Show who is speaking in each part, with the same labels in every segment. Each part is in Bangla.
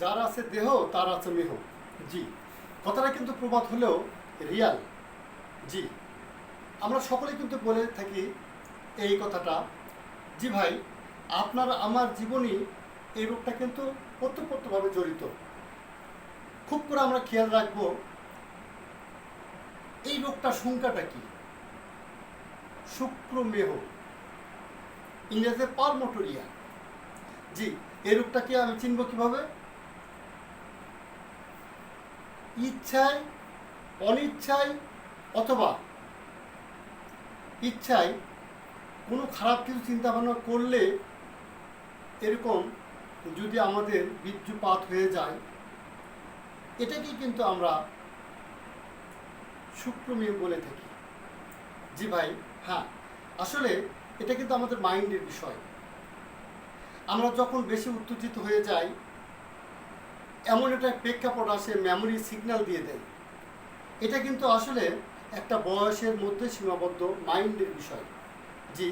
Speaker 1: যার আছে দেহ, তার আছে মেহ। জি। কথাটা কিন্তু প্রবাদ হলেও রিয়াল। জি। আমরা সকলে কিন্তু বলে থাকি এই কথাটা, জি ভাই, আপনার আমার জীবনী এই রোগটা কিন্তু প্রত্যক্ষভাবে জড়িত। খুব করে আমরা খেয়াল রাখব, এই রোগটার সংখ্যাটা কি? শুক্রমেহ ইংরেজিতে পারমোটোরিয়া। জি, এই রোগটাকে আমি চিনব কীভাবে? ইচ্ছায়, অনিচ্ছায় অথবা ইচ্ছায় কোনো খারাপ কিছু চিন্তা ভাবনা করলে এরকম যদি আমাদের বীর্যপাত হয়ে যায়, এটাকেই কিন্তু আমরা শুক্রমেয় বলে থাকি। জি ভাই হ্যাঁ আসলে এটা কিন্তু আমাদের মাইন্ডের বিষয়। আমরা যখন বেশি উত্তেজিত হয়ে যাই এমন একটা প্রেক্ষাপট আসে মেমোরি সিগন্যাল দিয়ে দেয়। এটা কিন্তু আসলে একটা বয়সের মধ্যে সীমাবদ্ধ মাইন্ডের বিষয়। জি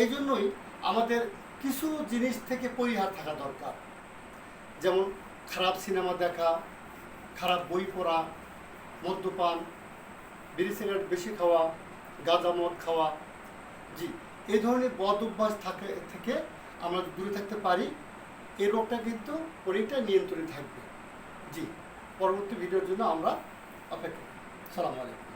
Speaker 1: এই জন্যই আমাদের কিছু জিনিস থেকে পরিহার থাকা দরকার। যেমন খারাপ সিনেমা দেখা, খারাপ বই পড়া, মদ্যপান, বিড়ি সিগারেট বেশি খাওয়া, গাঁজা মদ খাওয়া। জি, এই ধরনের বদ অভ্যাস থাকে, থেকে আমরা দূরে থাকতে পারি। এই রোগটা কিন্তু অনেকটা নিয়ন্ত্রণে থাকবে জি পরবর্তী ভিডিওর জন্য আমরা অপেক্ষা। সালাম আলাইকুম